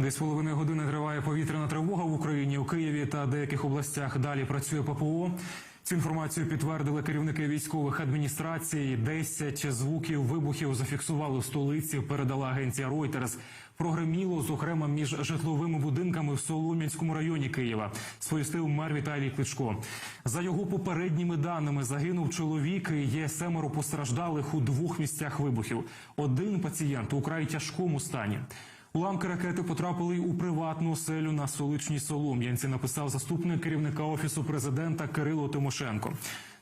Десь половини години триває повітряна тривога в Україні у Києві та деяких областях. Далі працює ППО. Цю інформацію підтвердили керівники військових адміністрацій. Десять звуків вибухів зафіксували в столиці. Передала агенція Reuters. Прогреміло, зокрема, між житловими будинками в Солом'янському районі Києва. Сповістив мер Віталій Кличко. За його попередніми даними загинув чоловік. Є семеро постраждалих у двох місцях вибухів. Один пацієнт у край тяжкому стані. Уламки ракети потрапили у приватну оселю на столичній Солом'янці. Написав заступник керівника офісу президента Кирило Тимошенко.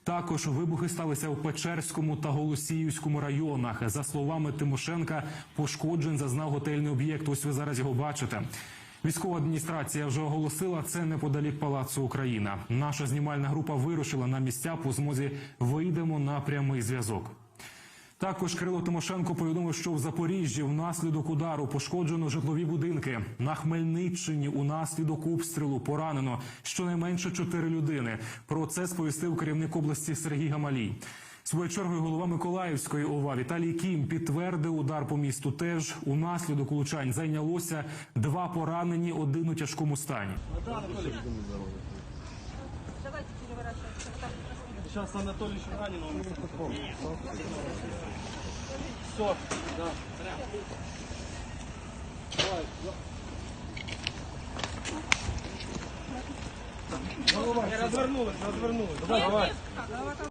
Також вибухи сталися у Печерському та Голосіївському районах. За словами Тимошенка, пошкоджень зазнав готельний об'єкт. Ось ви зараз його бачите. Військова адміністрація вже оголосила це неподалік Палацу Україна. Наша знімальна група вирушила на місця по змозі. Вийдемо на прямий зв'язок. Також Кирило Тимошенко повідомив, що в Запоріжжі внаслідок удару пошкоджено житлові будинки. На Хмельниччині унаслідок обстрілу поранено щонайменше чотири людини. Про це сповістив керівник області Сергій Гамалій. Своєю чергою голова Миколаївської ОВА Віталій Кім підтвердив удар по місту. Теж унаслідок улучань зайнялося два поранені, один у тяжкому стані. Сейчас Анатолий Шуханин, он Все, да. Давай, развернулась, развернулась. Давай, давай.